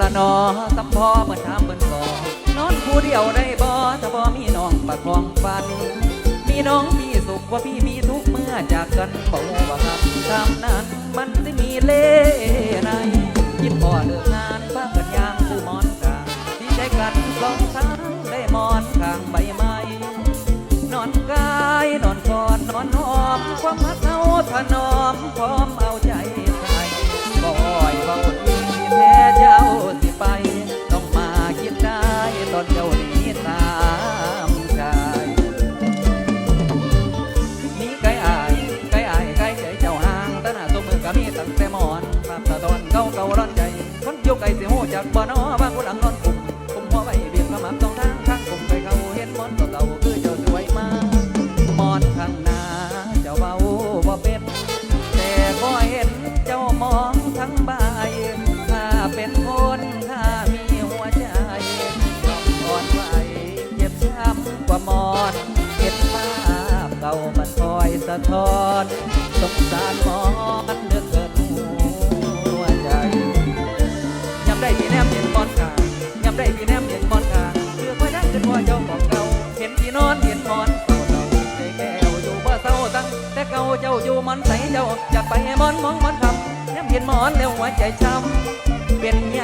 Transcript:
ละนอสำพอเมื่อถามเบิ่นก่อนนอนผู้เดียวได้บ่ถ้าบ่มีน้องประคองฟัน มีน้องมีสุขว่าพี่มีทุกเมื่อจากกันบ่ฮู้ว่าครับตามนั้นมันสิมีเล่ในคิดพอเลิกงานพากันยางซื้อมอนกลางที่ใช้กันสองทางได้มอนข้างใบไม้นอนกายนอนกอดนอนหอมความหักเอาถนอมพร้อม ตอนเจ้าหนี้ตามใจนี่ไก่อายไก่อายไก่ใจเจ้าห่างตาหน้าตัวมือก็มีตั้งแต่หมอนภาพตะตอนเก่าเก่าร้อนใจ คนอยู่ไกลสิหูจากบ่อนอบางคนหลังนอนะท้อนสงสารมอนเดือเกินหัวใจยำได้พี่แนมเห็นมอนกลางยำได้พี่แนมเห็นมอนกลางเพื่อคอยนั่งขึ้นว่าเจ้าของเก่าเห็นพี่นอนเห็นมอนเก่าเก่าใจแก้วอยู่บ่เศร้าตั้งแต่เก่าเจ้าอยู่มันใสเจ้าจะไปให้มอนมองมอนคำแนมเห็นมอนแล้วหัวใจช้ำเป็นหยังใจดำกะทา